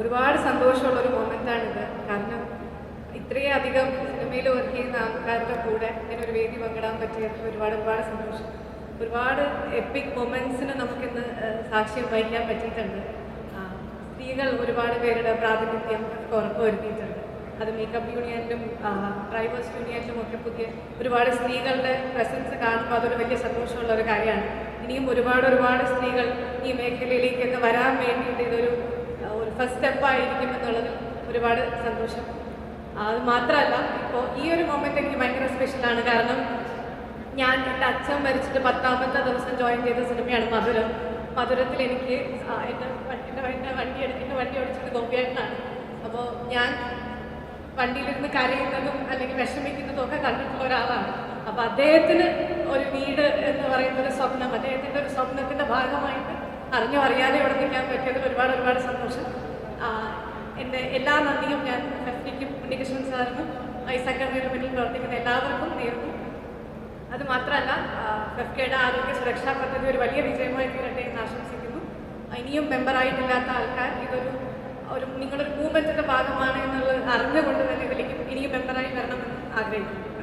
ഒരുപാട് സന്തോഷമുള്ള ഒരു മൊമെന്റാണിത് കാരണം ഇത്രയും അധികം സിനിമയിൽ വർക്ക് ചെയ്യുന്ന ആൾക്കാരുടെ കൂടെ ഇങ്ങനെ ഒരു വേദി പങ്കിടാൻ പറ്റിയത് ഒരുപാട് ഒരുപാട് സന്തോഷം. ഒരുപാട് എപ്പിക് മൊമെന്റ്സിന് നമുക്കിന്ന് സാക്ഷ്യം വഹിക്കാൻ പറ്റിയിട്ടുണ്ട്. സ്ത്രീകൾ ഒരുപാട് പേരുടെ പ്രാതിനിധ്യം ഉറപ്പുവരുത്തിയിട്ടുണ്ട് അത് മേക്കപ്പ് യൂണിയനിലും ഡ്രൈവേഴ്സ് യൂണിയനിലും ഒക്കെ പുതിയ ഒരുപാട് സ്ത്രീകളുടെ പ്രസൻസ് കാണുമ്പോൾ അതൊരു വലിയ സന്തോഷമുള്ള ഒരു കാര്യമാണ്. ഇനിയും ഒരുപാട് ഒരുപാട് സ്ത്രീകൾ ഈ മേഖലയിലേക്കൊക്കെ വരാൻ വേണ്ടിയിട്ട് ഇതൊരു ഒരു ഫസ്റ്റ് സ്റ്റെപ്പായിരിക്കും എന്നുള്ളതിൽ ഒരുപാട് സന്തോഷം. അത് മാത്രമല്ല ഇപ്പോൾ ഈ ഒരു മൊമെന്റ് എനിക്ക് ഭയങ്കര സ്പെഷ്യലാണ് കാരണം ഞാൻ എന്റെ അച്ഛൻ മരിച്ചിട്ട് പത്താമത്തെ ദിവസം ജോയിൻ ചെയ്ത സിനിമയാണ് മധുരം. മധുരത്തിൽ എനിക്ക് എന്റെ എന്റെ വണ്ടി എടുത്ത് എന്റെ വണ്ടി ഓടിച്ചത് ഗോപിയായിട്ടാണ് അപ്പോൾ ഞാൻ വണ്ടിയിലിരുന്ന് കരയുന്നതും അല്ലെങ്കിൽ വിഷമിക്കുന്നതും ഒക്കെ കണ്ടിട്ടുള്ള ഒരാളാണ്. അപ്പോൾ അദ്ദേഹത്തിന് ഒരു വീട് എന്ന് പറയുന്ന ഒരു സ്വപ്നം അദ്ദേഹത്തിന്റെ ഒരു സ്വപ്നത്തിന്റെ ഭാഗമായിട്ട് അറിഞ്ഞോ അറിയാതെ ഇവിടെ നിൽക്കാൻ പറ്റിയതിൽ ഒരുപാട് ഒരുപാട് സന്തോഷം. എന്റെ എല്ലാ നന്ദിയും ഞാൻ ഫെഫ്റ്റിക്കും ഉണ്ണികൃഷ്ണൻ സാറിനും ഈ സംഘടനയുടെ മുന്നിൽ പ്രവർത്തിക്കുന്ന എല്ലാവർക്കും നേരുന്നു. അത് മാത്രമല്ല ആരോഗ്യ സുരക്ഷാ പദ്ധതി ഒരു വലിയ വിജയമായി തീരട്ടെ എന്ന് ആശംസിക്കുന്നു. ഇനിയും മെമ്പറായിട്ടില്ലാത്ത ആൾക്കാർ ഇതൊരു ഒരു നിങ്ങളൊരു മൂവ്മെന്റിന്റെ ഭാഗമാണ് എന്നുള്ളത് അറിഞ്ഞുകൊണ്ട് തന്നെ ഇതിലേക്ക് ഇനിയും മെമ്പറായി വരണമെന്ന് ആഗ്രഹിക്കുന്നു.